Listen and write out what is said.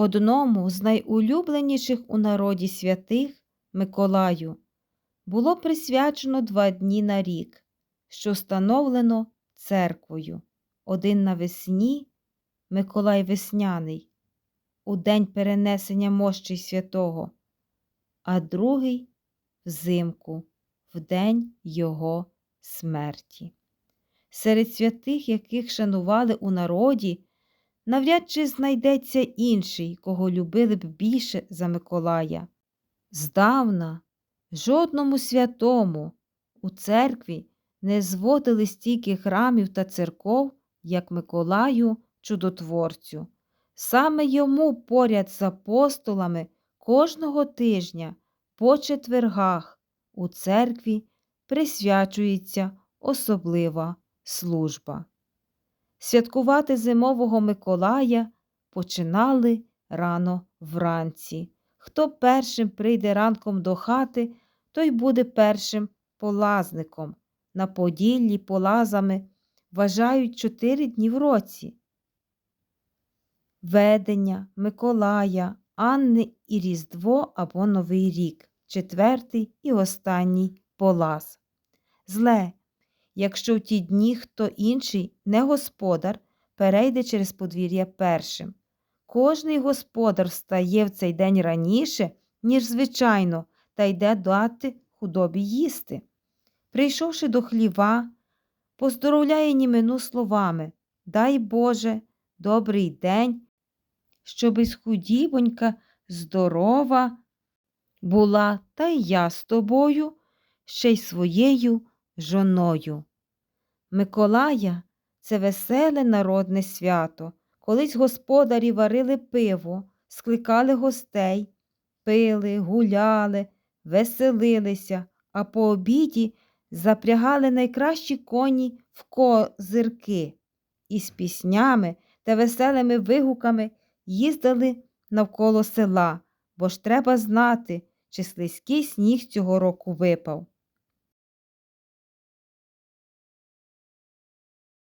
Одному з найулюбленіших у народі святих Миколаю було присвячено два дні на рік, що встановлено церквою. Один навесні Миколай Весняний, у день перенесення мощей святого, а другий взимку, в день його смерті. Серед святих, яких шанували у народі, навряд чи знайдеться інший, кого любили б більше за Миколая. Здавна жодному святому у церкві не зводили стільки храмів та церков, як Миколаю чудотворцю. Саме йому поряд з апостолами кожного тижня по четвергах у церкві присвячується особлива служба. Святкувати зимового Миколая починали рано вранці. Хто першим прийде ранком до хати, той буде першим полазником. На Поділлі полазами вважають чотири дні в році. Ведення, Миколая, Анни і Різдво або Новий рік, четвертий і останній полаз. Зле, якщо в ті дні хто інший, не господар, перейде через подвір'я першим. Кожний господар встає в цей день раніше, ніж звичайно, та йде дати худобі їсти. Прийшовши до хліва, поздоровляє німину словами Дай Боже, добрий день, щоби худібонька здорова була, та й я з тобою, ще й своєю жоною. Миколая це веселе народне свято. Колись господарі варили пиво, скликали гостей, пили, гуляли, веселилися, а по обіді запрягали найкращі коні в козирки і з піснями та веселими вигуками їздили навколо села, бо ж треба знати, чи слизький сніг цього року випав.